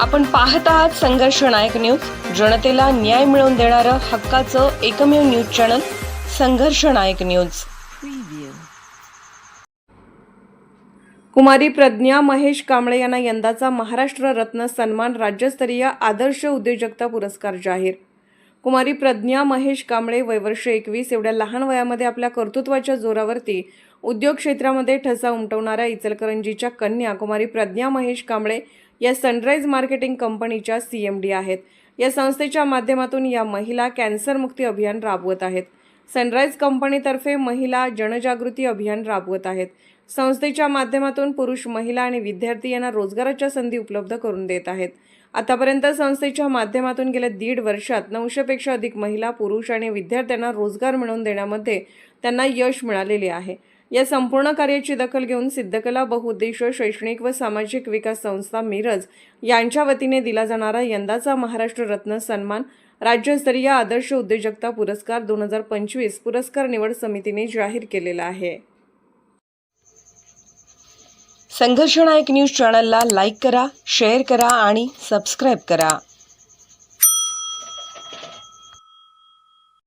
आपण पाहत आहात संघर्ष नायक न्यूज. जनतेला न्याय मिळवून देणारं हक्काचं एकमेव news channel Sangharsh Nayak news. कुमारी प्रज्ञा महेश कांबळे यांना यंदाचा महाराष्ट्र रत्न सन्मान राज्यस्तरीय आदर्श उद्योजकता पुरस्कार जाहीर. कुमारी प्रज्ञा महेश कांबळे वयवर्ष एकवीस एवढ्या लहान वयामध्ये आपल्या कर्तृत्वाच्या जोरावरती उद्योग क्षेत्रामध्ये ठसा उमटवणाऱ्या इचलकरंजीच्या कन्या कुमारी प्रज्ञा महेश कांबळे या सनराईज मार्केटिंग कंपनीच्या सी एम डी आहेत. या संस्थेच्या माध्यमातून या महिला कॅन्सरमुक्ती अभियान राबवत आहेत. सनराईज कंपनीतर्फे महिला जनजागृती अभियान राबवत आहेत. संस्थेच्या माध्यमातून पुरुष महिला आणि विद्यार्थी यांना रोजगाराच्या संधी उपलब्ध करून देत आहेत. आतापर्यंत संस्थेच्या माध्यमातून गेल्या दीड वर्षात नऊशेपेक्षा अधिक महिला पुरुष आणि विद्यार्थ्यांना रोजगार मिळवून देण्यामध्ये त्यांना यश मिळालेले आहे. या संपूर्ण कार्याची दखल घेऊन सिद्धकला बहुउद्देशीय शैक्षणिक व सामाजिक विकास संस्था मिरज यांच्या वतीने दिला जाणारा यंदाचा महाराष्ट्र रत्न सन्मान राज्यस्तरीय आदर्श उद्योजकता पुरस्कार दोन हजार पंचवीस पुरस्कार निवड समितीने जाहीर केलेला आहे. संघर्ष नायक न्यूज चॅनलला लाईक करा शेअर करा आणि सबस्क्राईब करा.